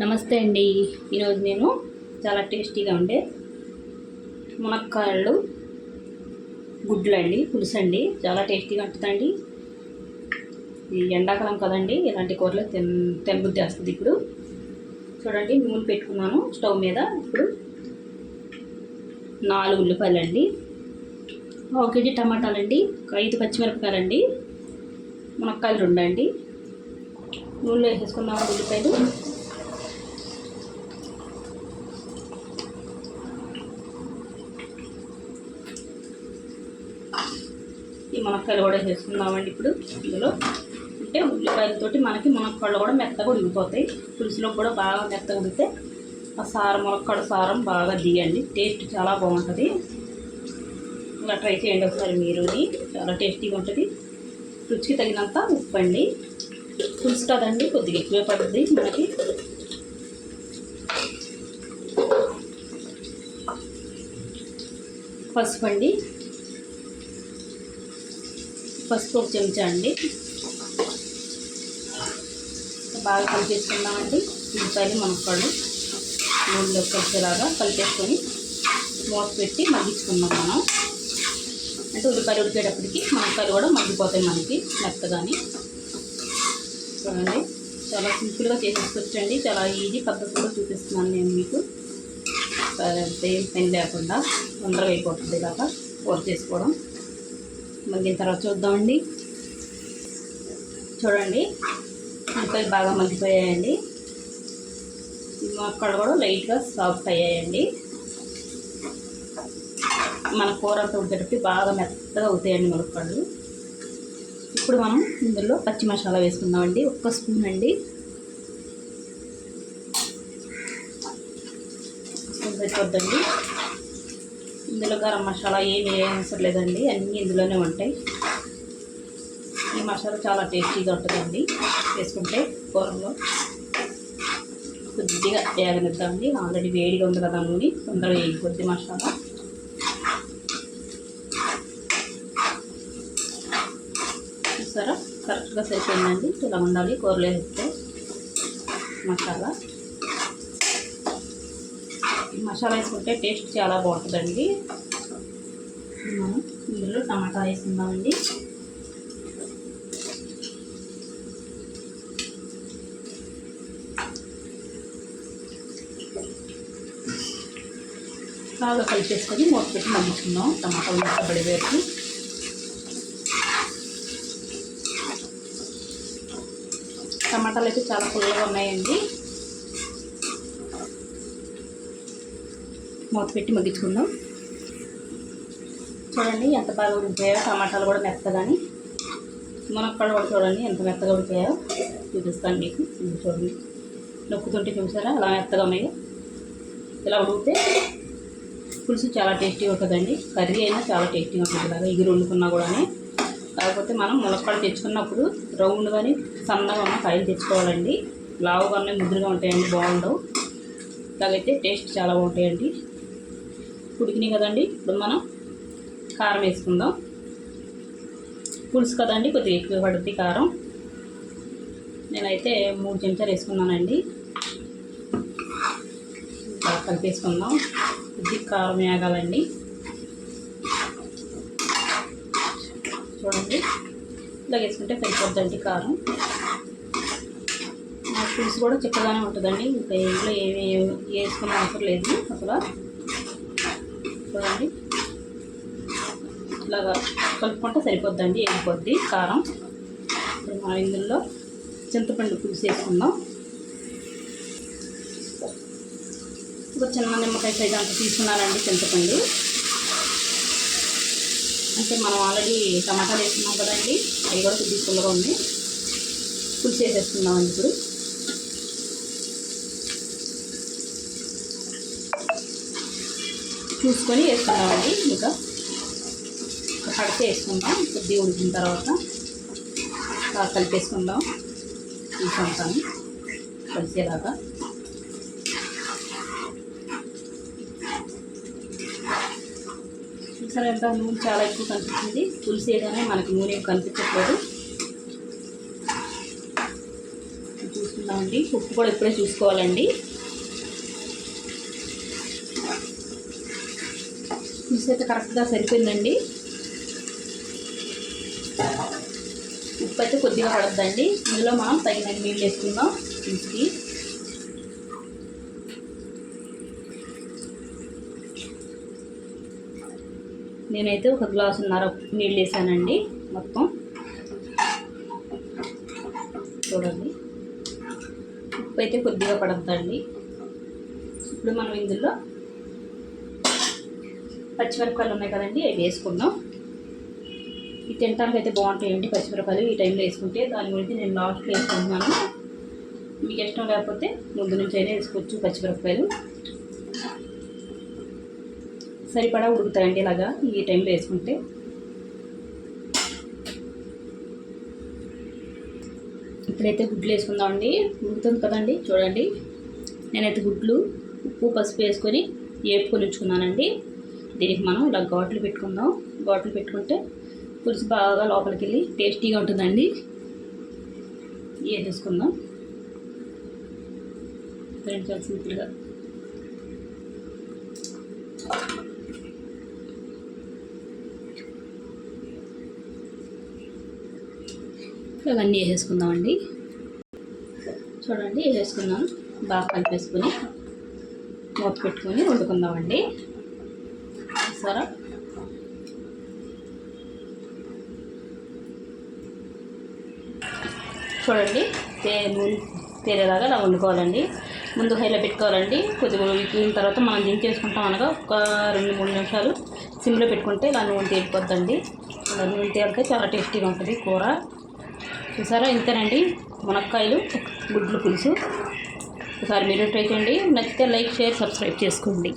నమస్తే అండి. ఈరోజు నేను చాలా టేస్టీగా ఉండే మునక్కాయలు గుడ్లు అండి పులుసు అండి చాలా టేస్టీగా ఉంటుందండి. ఈ ఎండాకాలం కదండి ఇలాంటి కూరలు తిన్ తినబుద్ధి వస్తుంది ఇప్పుడు. చూడండి నూనె పెట్టుకున్నాను స్టవ్ మీద. ఇప్పుడు నాలుగు ఉల్లిపాయలు అండి ఒక కేజీ టమాటాలు అండి ఐదు పచ్చిమిరపకాయలు అండి మునక్కాయలు రెండు అండి నూనెలో వేసేసుకున్నాము ఉల్లిపాయలు ఈ మునక్కాయలు కూడా వేసుకుందామండి ఇప్పుడు ఇందులో. అంటే ఉల్లిపాయలతోటి మనకి మునక్కాయలు కూడా మెత్తగా ఉడికిపోతాయి. పులుసులో కూడా బాగా మెత్తగా ఉడితే ఆ సారం మునక్కాడ సారం బాగా దిగండి. టేస్ట్ చాలా బాగుంటుంది. ఇలా ట్రై చేయండి ఒకసారి మీరు చాలా టేస్టీగా ఉంటుంది. రుచికి తగినంత ఉప్పండి. పులుసు కదండి కొద్దిగా ఎక్కువే పడుతుంది మనకి. పసుపు అండి పసుపు ఒక చెంచా అండి. బాగా కలిపేసుకుందామండి. ఉల్లిపాయలు మునక్కాళ్ళు నూనెలో కలిసేలాగా కలిపేసుకొని మూత పెట్టి మగ్గించుకుందాం మనం. అంటే ఉల్లిపాయలు ఉడికేటప్పటికి మునక్కాయలు కూడా మగ్గిపోతాయి మనకి మెత్తగాని. చూడండి. చాలా సింపుల్గా చేసేసుకోవచ్చండి. చాలా ఈజీ పద్ధతిలో చూపిస్తున్నాను నేను మీకు. ఏం పని లేకుండా తొందరగా అయిపోతుంది ఇలాగా. కూర చేసుకోవడం. మగ్గిన తర్వాత చూద్దామండి. చూడండి ఉల్లిపాయలు బాగా మగ్గిపోయాయండి. అక్కడ కూడా లైట్గా సాఫ్ట్ అయ్యాయండి. మన కూర అంతా ఉడికేటప్పుడు బాగా మెత్తగా అవుతాయండి మునక్కాళ్ళు. ఇప్పుడు మనం ఇందులో పచ్చి మసాలా వేసుకుందామండి. ఒక్క స్పూన్ అండి. స్పూన్ సరిపోద్దండి. ఇందులో గరం మసాలా ఏమి అవసరం లేదండి అన్నీ ఇందులోనే ఉంటాయి. ఈ మసాలా చాలా టేస్టీగా ఉంటుందండి వేసుకుంటే కూరలో కొద్దిగా వేగనిద్దామండి. ఆల్రెడీ వేడిగా ఉంది కదా నూనె తొందరగా కొద్ది మసాలా. చూసారా? కరెక్ట్గా సరిపోయిందండి. ఇలా ఉండాలి కూరలో వేస్తే మసాలా. మసాలా వేసుకుంటే టేస్ట్ చాలా బాగుంటుందండి. మనం ఇందులో టమాటా వేసుకుందామండి బాగా కలిపేసుకొని మూత పెట్టి మగ్గించుకుందాం టమాటాలు ఉల్లిపడి వేసి టమాటాలు అయితే చాలా పుల్లగా ఉన్నాయండి. మూత పెట్టి మగ్గించుకుందాం. చూడండి ఎంత బాగా ఉడికిపోయాయో టమాటాలు కూడా మెత్తగాని. మునక్కాడ కూడా చూడండి ఎంత మెత్తగా ఉడికాయో. చూపిస్తాను మీకు. చూడండి. నొక్కుతుంటే చూసారా? అలా మెత్తగా ఉన్నాయో. ఇలా ఉడికితే పులుసు చాలా టేస్టీగా ఉంటుందండి. కర్రీ అయినా చాలా టేస్టీగా ఉంటుంది ఇలాగా. ఎగురు వండుకున్నా కూడా కాకపోతే మనం ములక్కాడలు తెచ్చుకున్నప్పుడు రౌండ్ కానీ సన్నగా ఉన్న కాయలు తెచ్చుకోవాలండి. లావుగా ఉన్నాయి ముద్దుగా ఉంటాయండి బాగుండవు. ఇలాగైతే టేస్ట్ చాలా బాగుంటాయండి. ఉడికినాయి కదండి. ఇప్పుడు మనం కారం వేసుకుందాం. పులుసు కదండి కొద్దిగా ఎక్కువ పడుద్ది కారం. నేనైతే మూడు చెంచాలు వేసుకున్నానండి. కలిపేసుకుందాం. ఇది కారం వేగాలండి. చూడండి. ఇలా వేసుకుంటే సరిపోద్దండి కారం. పులుసు కూడా చిక్కగానే ఉంటుందండి. ఇంకా ఇంట్లో ఏమి వేసుకునే అవసరం లేదు అసలు. చూడండి ఇలాగా కలుపుకుంటే సరిపోద్దండి వేగిపోద్ది కారం. ఇప్పుడు మనం ఇందులో చింతపండు పులుసు వేసుకుందాం. ఒక చిన్న నిమ్మకాయ సైజ్ అంత తీసుకున్నానండి చింతపండు. అంటే మనం ఆల్రెడీ టమాటాలు వేసుకున్నాం కదండి. అవి కూడా కొద్దిగా పుల్లగా ఉన్నాయి. పులుసు వేసేసుకుందామండి ఇప్పుడు. చూసుకొని వేసుకుందామండి. ఇంకా కడితే వేసుకుందాం. కొద్దిగా ఉడికిన తర్వాత బాగా కలిపేసుకుందాం. తీసుకుంటాను కలిసేలాగా. చూసారా ఎంత నూనె చాలా ఎక్కువ కనిపిస్తుంది. పులుసు వేయగానే మనకి నూనె కనిపించట్లేదు. చూసుకుందామండి. ఉప్పు కూడా ఇప్పుడే చూసుకోవాలండి. పులుసు అయితే కరెక్ట్గా సరిపోయిందండి. ఉప్పు అయితే కొద్దిగా పడద్దండి. ఇందులో మనం తగిన నీళ్ళు వేసుకుందాం. పులుసుకి నేనైతే ఒక గ్లాసున్నర నీళ్ళు వేసానండి మొత్తం. చూడండి. ఉప్పు అయితే కొద్దిగా పడద్దండి. ఇప్పుడు మనం ఇందులో పచ్చిమిరపకాయలు ఉన్నాయి కదండి అవి వేసుకుందాం. ఇవి తినడానికి అయితే బాగుంటాయండి పచ్చిమిరపకాయలు. ఈ టైంలో వేసుకుంటే దాని గురించి నేను లాస్ట్లో వేసుకుంటున్నాను. మీకు ఇష్టం లేకపోతే ముందు నుంచి అయినా వేసుకోవచ్చు పచ్చిమిరపకాయలు. సరిపడా ఉడుకుతాయండి ఇలాగా ఈ టైంలో వేసుకుంటే. ఇప్పుడైతే గుడ్లు వేసుకుందామండి. ఉడుకుతుంది కదండి చూడండి. నేనైతే గుడ్లు ఉప్పు పసుపు వేసుకొని ఏపుకొని ఉంచుకున్నానండి. దీనికి మనం ఇలా ఘాట్లు పెట్టుకుందాం. ఘాట్లు పెట్టుకుంటే పులుసు బాగా లోపలికి వెళ్ళి టేస్టీగా ఉంటుందండి. ఇవే తీసుకుందాం. ఫ్రెండ్స్ చాలా సింపుల్గా. ఇవన్నీ వేసేసుకుందామండి. చూడండి వేసేసుకున్నాను బాగా కలిపేసుకొని మూత పెట్టుకొని వండుకుందామండి. చూసారా చూడండి తే నూనె తేలేలాగా ఇలా వండుకోవాలండి. ముందు హైలో పెట్టుకోవాలండి. కొద్దిగా ఉడికిన తర్వాత మనం దించేసుకుంటాం అనగా ఒక రెండు మూడు నిమిషాలు సిమ్లో పెట్టుకుంటే ఇలా నూనె తేలిపోద్దండి. ఇలా నూనె తేలితే చాలా టేస్టీగా ఉంటుంది కూర. చూసారా? ఇంతేనండి మునక్కాయలు గుడ్లు పులుసు. ఒకసారి మీరు ట్రై చేయండి. నచ్చితే లైక్ షేర్ సబ్స్క్రైబ్ చేసుకోండి.